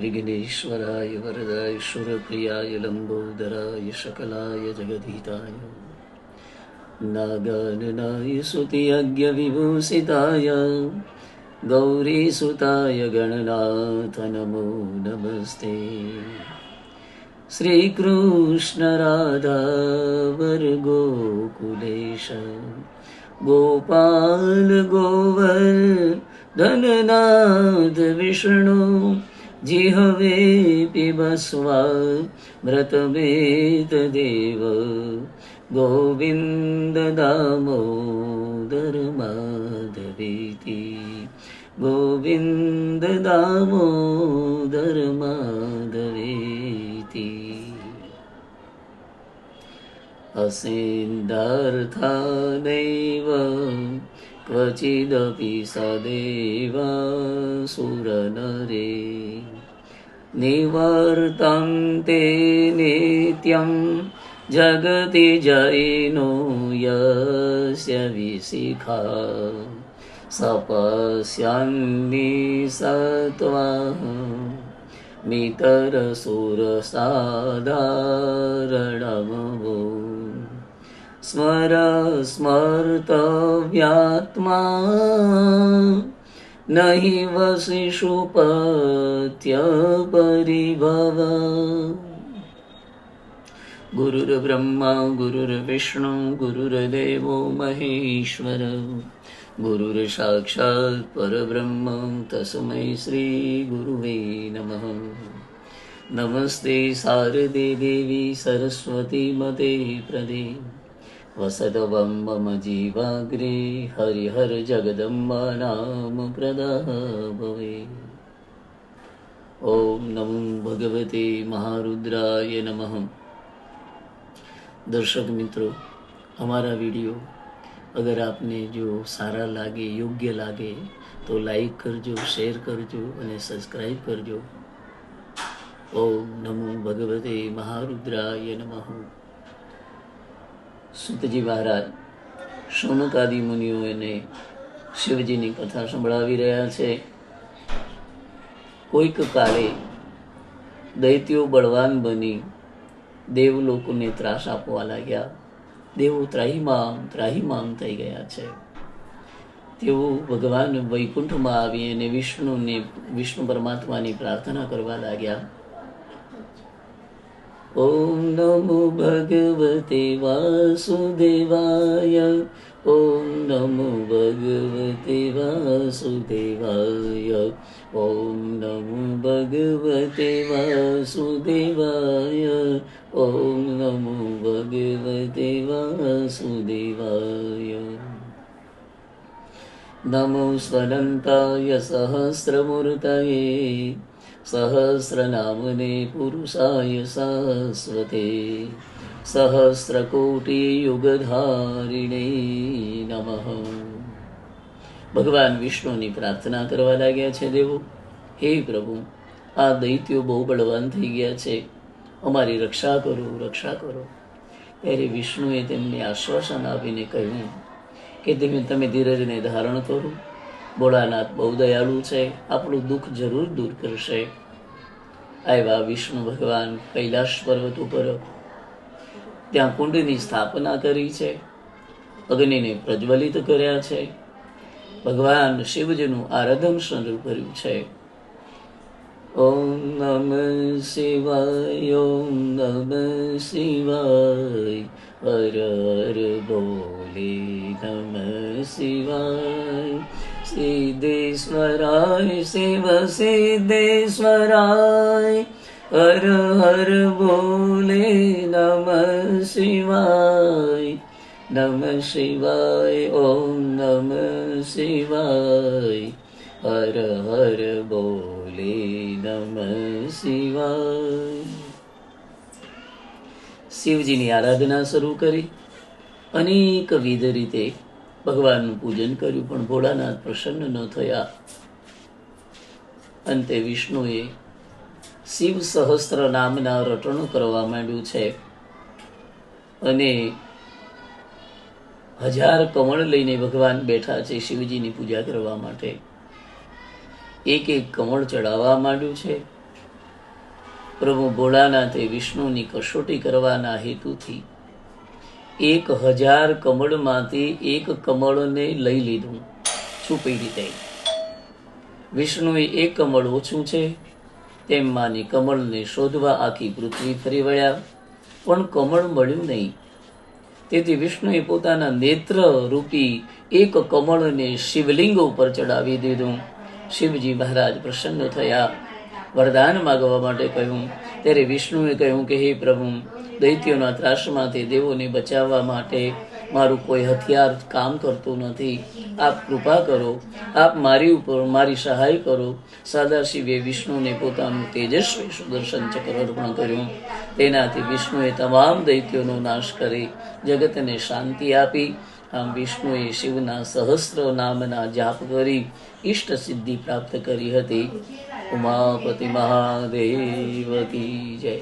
विघ्नेश्वराय वरदाय सुरप्रियाय लम्बोदराय सकलाय जगदीताय नागाननाय सुतियज्ञविभूषिताय गौरीसुताय गणनाथ नमो नमस्ते श्रीकृष्णराधावर्गोकुलेश गोपाल गोवर्धननाथ विष्णु जिहवे पिबस्वा व्रतमेतदेव गोविन्द दामोदर माधवेति गोविन्द दामोदर माधवेति असेन्दार्थानैव क्वचिदपि सदेव सुरनरे निवर्तन्ते नित्यं जगति जैनो यस्य विशिखा। सपश्यन्नि सत्त्वा मितरसुरसाधारणमवो स्मर स्मर्तव्यात्मा न हि वसिषुपत्यपरिभव गुरुर्ब्रह्मा गुरुर्विष्णु गुरुर्देवो महेश्वर गुरुर्साक्षात् परब्रह्म तस्मै श्रीगुरुवे नमः नमस्ते शारदे देवी सरस्वती मते प्रदे વસદવમ મમ જીવાગ્રે હરિહર જગદંબા નામ પ્રદાભવે ઓમ નમો ભગવતે મહારુદ્રાય નમઃ દર્શક મિત્રો અમારા વીડિયો અગર આપને જો સારા લાગે યોગ્ય લાગે તો લાઈક કરજો શેર કરજો અને સબસ્ક્રાઈબ કરજો ઓમ નમો ભગવતે મહારુદ્રાય નમઃ સુતજી મહારાજ, શૌનકાદિ મુનિઓ એને શિવજીની કથા સંભળાવી રહ્યા છે. કોઈક કાળે દૈત્યો બળવાન બની દેવલોકોને ત્રાસ આપવા લાગ્યા. દેવો ત્રાહીમામ ત્રાહીમામ થઈ ગયા છે. તેઓ ભગવાન વૈકુંઠમાં આવી અને વિષ્ણુને, વિષ્ણુ પરમાત્માની પ્રાર્થના કરવા લાગ્યા. ઓમ નમો ભગવતે વાસુદેવાય ઓમ નમો ભગવતે વાસુદેવાય ઓમ નમો ભગવતે વાસુદેવાય ઓમ નમો ભગવતે વાસુદેવાય નમો સ્વનંતાય સહસ્રમૂર્તયે સહસ્રનામને પુરુષાય शाश्वते સહસ્રકોટિયુગધારિણે નમઃ ભગવાન વિષ્ણુની પ્રાર્થના કરવા લાગ્યા છે દેવો હે પ્રભુ આ દૈત્યો બહુ બળવાન થઈ ગયા છે। અમારી રક્ષા કરો રક્ષા કરો। ત્યારે વિષ્ણુએ તેમને આશ્વાસન આપીને કહ્યું કે તમે તમે ધીરજને ધારણ કરો। ભોળાનાથ બહુ દયાળુ છે. આપણું દુઃખ જરૂર દૂર કરશે. આવ્યા વિષ્ણુ ભગવાન કૈલાશ પર્વત ઉપર. ત્યાં કુંડની સ્થાપના કરી છે. અગ્નિને પ્રજ્વલિત કર્યા છે. ભગવાન શિવજીનું આરાધન શરૂ કર્યું છે. ઓમ નમ શિવાય, ઓમ નમ શિવાય. હર હર બોલે નમ શિવાય. સિદ્ધેશ્વરાય શિવ સિદ્ધેશ્વરાય હર હર બોલે નમ શિવાય નમ શિવાય ઓમ નમ શિવાય હર હર બોલે નમ શિવાય શિવજીની આરાધના શરૂ કરી અનેકવિધ રીતે ભગવાનનું પૂજન કર્યું, પણ ભોળાનાથ પ્રસન્ન ન થયા. અંતે વિષ્ણુએ શિવ સહસ્ત્ર નામના રટણો કરવા માંડ્યું છે અને હજાર કમળ લઈને ભગવાન બેઠા છે શિવજીની પૂજા કરવા માટે. એક એક કમળ ચડાવવા માંડ્યું છે. પ્રભુ ભોળાનાથે વિષ્ણુની કસોટી કરવાના હેતુથી એક હજાર કમળમાંથી એક કમળને લઈ લીધું. છુપી રીતે વિષ્ણુએ એક કમળ ઓછું છે, તેમ માની કમળને શોધવા આખી પૃથ્વી ફરી વળ્યા, પણ કમળ મળ્યું નહીં. તેથી વિષ્ણુએ પોતાના નેત્ર રૂપી એક કમળને શિવલિંગ ઉપર ચડાવી દીધું. શિવજી મહારાજ પ્રસન્ન થયા. વરદાન માગવા માટે કહ્યું. ત્યારે વિષ્ણુએ કહ્યું કે, હે પ્રભુ, દૈત્યોના ત્રાસમાંથી દેવોને બચાવવા માટે મારું કોઈ હથિયાર કામ કરતું નથી. આપ કૃપા કરો, આપ મારી ઉપર મારી સહાય કરો. સદાશિવે વિષ્ણુને પોતાનું તેજસ્વી સુદર્શન ચક્ર અર્પણ કર્યું. તેનાથી વિષ્ણુએ તમામ દૈત્યોનો નાશ કરી, જગતને શાંતિ આપી. આમ વિષ્ણુએ શિવના સહસ્ર નામના જાપ કરી ઈષ્ટ સિદ્ધિ પ્રાપ્ત કરી હતી. ઉમાપતિ મહાદેવ કી જય.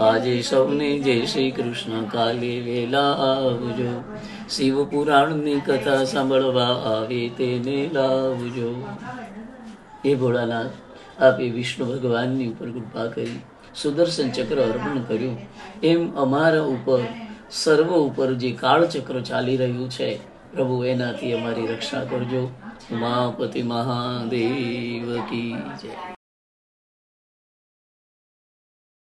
આજે સૌને જય શ્રી કૃષ્ણ કાલે વેલા આવજો. શિવ પુરાણની કથા સાંભળવા આવે તેને લાવજો. એ ભોળાનાથ, આપે વિષ્ણુ ભગવાનની ઉપર કૃપા કરી, સુદર્શન ચક્ર અર્પણ કર્યું. એમ અમારા ઉપર, સર્વ ઉપર જે કાળચક્ર ચાલી રહ્યું છે, પ્રભુ એનાથી અમારી રક્ષા કરજો. ઉમાપતિ મહાદેવ કી જય.